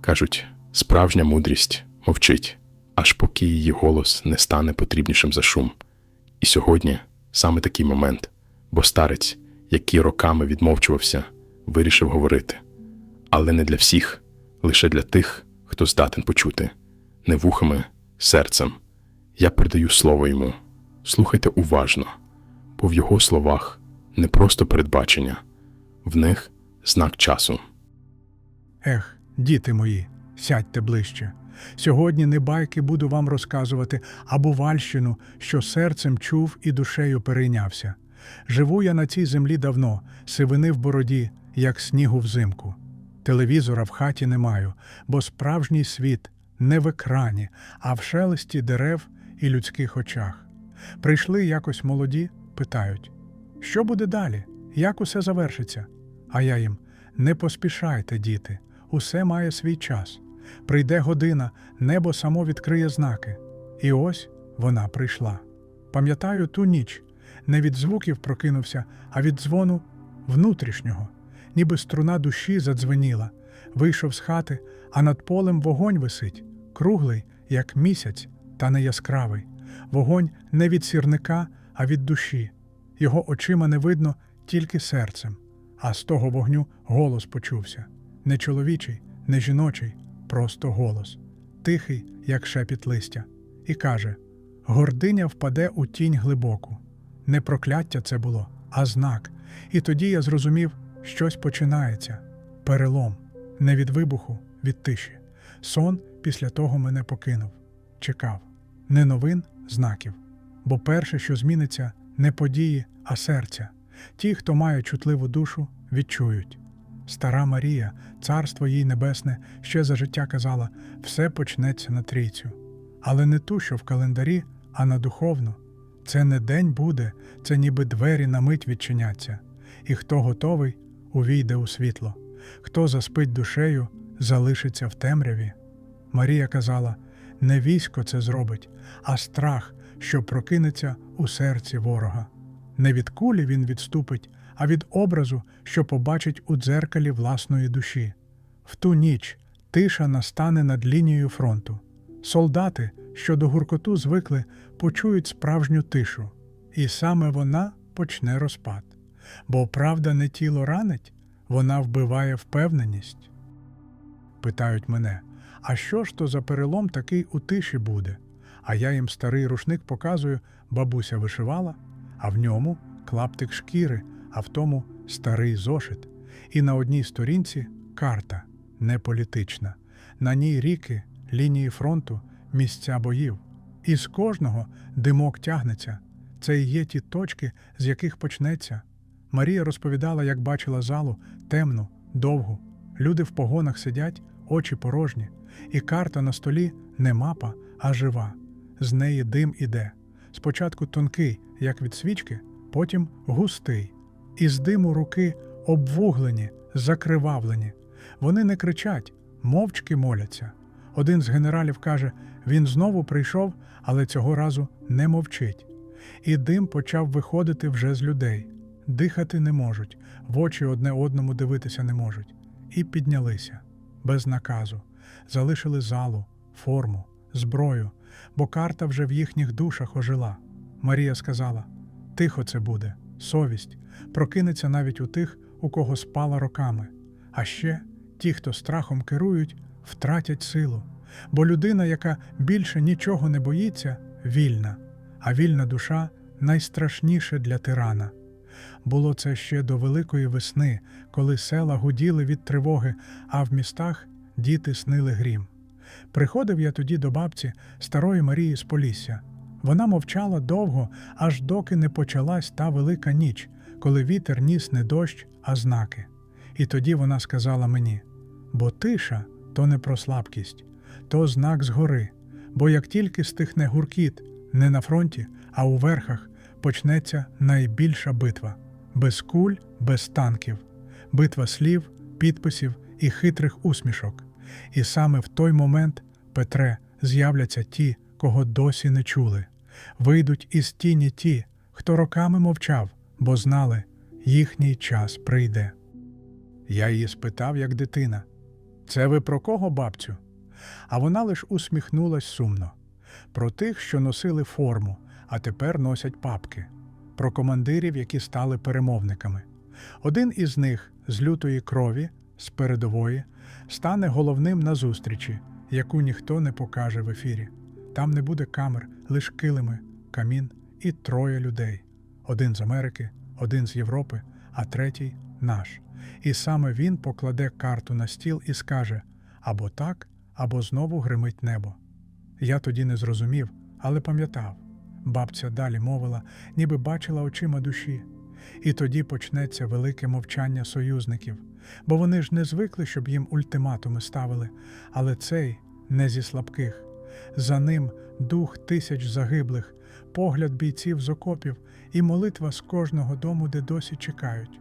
Кажуть, справжня мудрість мовчить, аж поки її голос не стане потрібнішим за шум. І сьогодні саме такий момент, бо старець, який роками відмовчувався, вирішив говорити. Але не для всіх, лише для тих, хто здатен почути, не вухами, серцем. Я передаю слово йому. Слухайте уважно, бо в його словах не просто передбачення, в них знак часу. Ех, діти мої, сядьте ближче. Сьогодні не байки буду вам розказувати, а бувальщину, що серцем чув і душею перейнявся. Живу я на цій землі давно, сивини в бороді, як снігу взимку. Телевізора в хаті не маю, бо справжній світ не в екрані, а в шелесті дерев і людських очах. Прийшли якось молоді, питають, що буде далі, як усе завершиться? А я їм не поспішайте, діти, усе має свій час. Прийде година, небо само відкриє знаки. І ось вона прийшла. Пам'ятаю ту ніч, не від звуків прокинувся, а від дзвону внутрішнього, ніби струна душі задзвеніла. Вийшов з хати, а над полем вогонь висить, круглий, як місяць, та не яскравий. Вогонь не від сірника, а від душі. Його очима не видно тільки серцем, а з того вогню голос почувся не чоловічий, не жіночий, просто голос, тихий, як шепіт листя, і каже: Гординя впаде у тінь глибоку. Не прокляття це було, а знак. І тоді я зрозумів, щось починається перелом, не від вибуху, від тиші. Сон після того мене покинув, чекав, не новин, знаків. Бо перше, що зміниться, не події, а серця. Ті, хто має чутливу душу, відчують. Стара Марія, царство їй небесне, ще за життя казала: все почнеться на трійцю. Але не ту, що в календарі, а на духовну. Це не день буде, це ніби двері на мить відчиняться. І хто готовий, увійде у світло. Хто заспить душею, залишиться в темряві. Марія казала: не військо це зробить, а страх, що прокинеться у серці ворога. Не від кулі він відступить, а від образу, що побачить у дзеркалі власної душі. В ту ніч тиша настане над лінією фронту. Солдати, що до гуркоту звикли, почують справжню тишу, і саме вона почне розпад. Бо правда не тіло ранить, вона вбиває впевненість. Питають мене, а що ж то за перелом такий у тиші буде? А я їм старий рушник показую, бабуся вишивала, а в ньому клаптик шкіри, а в тому старий зошит. І на одній сторінці карта не політична. На ній ріки, лінії фронту, місця боїв. І з кожного димок тягнеться. Це і є ті точки, з яких почнеться. Марія розповідала, як бачила залу темну, довгу. Люди в погонах сидять, очі порожні, і карта на столі не мапа, а жива. З неї дим іде. Спочатку тонкий, як від свічки, потім густий. Із диму руки обвуглені, закривавлені. Вони не кричать, мовчки моляться. Один з генералів каже: він знову прийшов, але цього разу не мовчить. І дим почав виходити вже з людей. Дихати не можуть, в очі одне одному дивитися не можуть. І піднялися без наказу, залишили залу, форму, зброю, бо карта вже в їхніх душах ожила. Марія сказала: Тихо це буде, совість, прокинеться навіть у тих, у кого спала роками. А ще ті, хто страхом керують, втратять силу. Бо людина, яка більше нічого не боїться, вільна, а вільна душа найстрашніше для тирана. Було це ще до великої весни, коли села гуділи від тривоги, а в містах діти снили грім. Приходив я тоді до бабці старої Марії з Полісся. Вона мовчала довго, аж доки не почалась та велика ніч, коли вітер ніс не дощ, а знаки. І тоді вона сказала мені: бо тиша то не про слабкість, то знак згори. Бо як тільки стихне гуркіт, не на фронті, а у верхах, почнеться найбільша битва без куль, без танків, битва слів, підписів і хитрих усмішок. І саме в той момент, Петре, з'являться ті, кого досі не чули. Вийдуть із тіні ті, хто роками мовчав, бо знали, їхній час прийде. Я її спитав, як дитина. Це ви про кого, бабцю? А вона лиш усміхнулась сумно. Про тих, що носили форму, а тепер носять папки, про командирів, які стали перемовниками. Один із них з лютої крові, з передової, стане головним на зустрічі, яку ніхто не покаже в ефірі. Там не буде камер, лиш килими, камін і троє людей: один з Америки, один з Європи, а третій наш. І саме він покладе карту на стіл і скаже або так, або знову гримить небо. Я тоді не зрозумів, але пам'ятав. Бабця далі мовила, ніби бачила очима душі. І тоді почнеться велике мовчання союзників, бо вони ж не звикли, щоб їм ультиматуми ставили, але цей не зі слабких. За ним дух тисяч загиблих, погляд бійців з окопів і молитва з кожного дому, де досі чекають.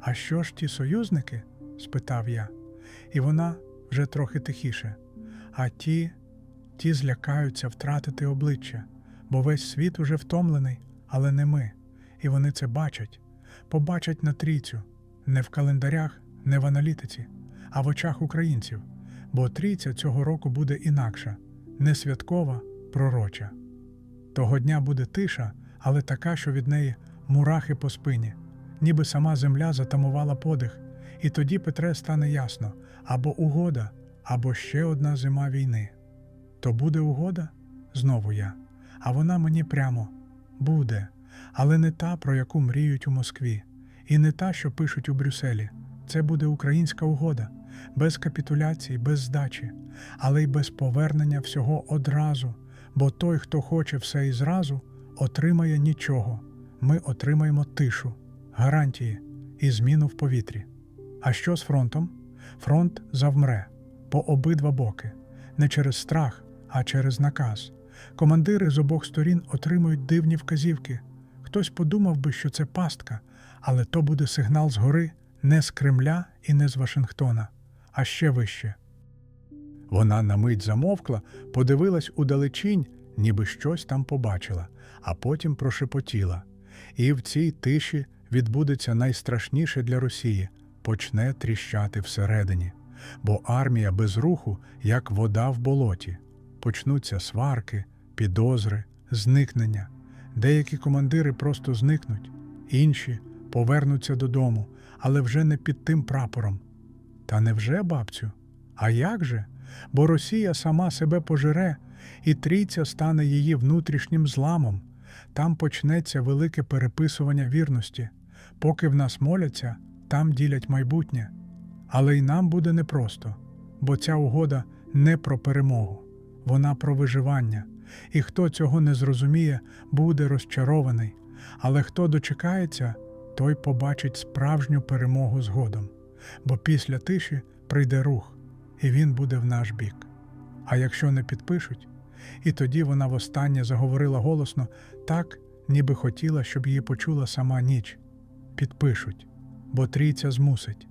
А що ж ті союзники? спитав я, і вона вже трохи тихіше. А ті, ті злякаються втратити обличчя, бо весь світ уже втомлений, але не ми. І вони це бачать, побачать на трійцю, не в календарях, не в аналітиці, а в очах українців, бо трійця цього року буде інакша, не святкова, пророча. Того дня буде тиша, але така, що від неї мурахи по спині, ніби сама земля затамувала подих, і тоді Петре стане ясно або угода, або ще одна зима війни. То буде угода? Знову я. А вона мені прямо буде, але не та, про яку мріють у Москві, і не та, що пишуть у Брюсселі. Це буде українська угода, без капітуляцій, без здачі, але й без повернення всього одразу, бо той, хто хоче все і зразу, отримає нічого. Ми отримаємо тишу, гарантії і зміну в повітрі. А що з фронтом? Фронт завмре по обидва боки, не через страх, а через наказ. Командири з обох сторін отримують дивні вказівки. Хтось подумав би, що це пастка, але то буде сигнал згори не з Кремля і не з Вашингтона, а ще вище. Вона на мить замовкла, подивилась удалечінь, ніби щось там побачила, а потім прошепотіла. І в цій тиші відбудеться найстрашніше для Росії почне тріщати всередині, бо армія без руху, як вода в болоті. Почнуться сварки, підозри, зникнення. Деякі командири просто зникнуть, інші повернуться додому, але вже не під тим прапором. Та невже, бабцю? А як же? Бо Росія сама себе пожере, і трійця стане її внутрішнім зламом. Там почнеться велике переписування вірності. Поки в нас моляться, там ділять майбутнє. Але й нам буде непросто, бо ця угода не про перемогу, вона про виживання. І хто цього не зрозуміє, буде розчарований. Але хто дочекається, той побачить справжню перемогу згодом. Бо після тиші прийде рух, і він буде в наш бік. А якщо не підпишуть, і тоді вона востаннє заговорила голосно так, ніби хотіла, щоб її почула сама ніч. Підпишуть, бо трійця змусить.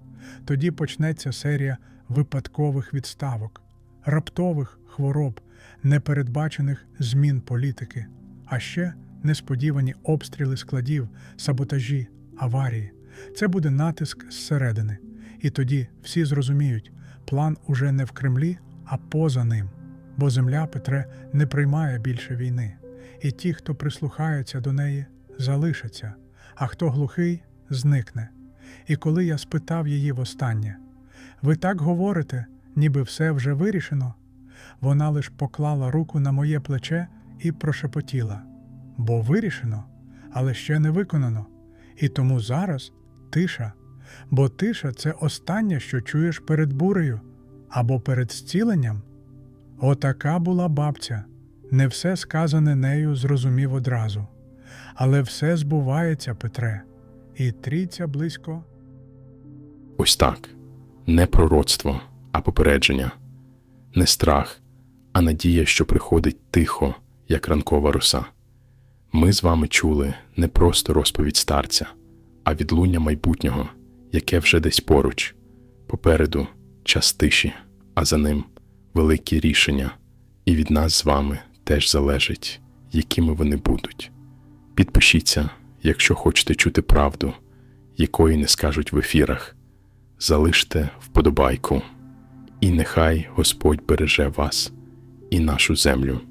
Тоді почнеться серія випадкових відставок, раптових хвороб, непередбачених змін політики, а ще несподівані обстріли складів, саботажі, аварії. Це буде натиск зсередини. І тоді всі зрозуміють, план уже не в Кремлі, а поза ним. Бо земля Петре не приймає більше війни, і ті, хто прислухається до неї, залишаться, а хто глухий, зникне. І коли я спитав її востаннє, ви так говорите, ніби все вже вирішено, вона лиш поклала руку на моє плече і прошепотіла бо вирішено, але ще не виконано. І тому зараз тиша, бо тиша це останнє, що чуєш перед бурею або перед зціленням. Отака була бабця. Не все сказане нею зрозумів одразу. Але все збувається, Петре, і трійця близько. Ось так не пророцтво, а попередження, не страх, а надія, що приходить тихо, як ранкова роса. Ми з вами чули не просто розповідь старця, а відлуння майбутнього, яке вже десь поруч, попереду час тиші, а за ним великі рішення, і від нас з вами теж залежить, якими вони будуть. Підпишіться, якщо хочете чути правду, якої не скажуть в ефірах. Залиште вподобайку І нехай Господь береже вас і нашу землю.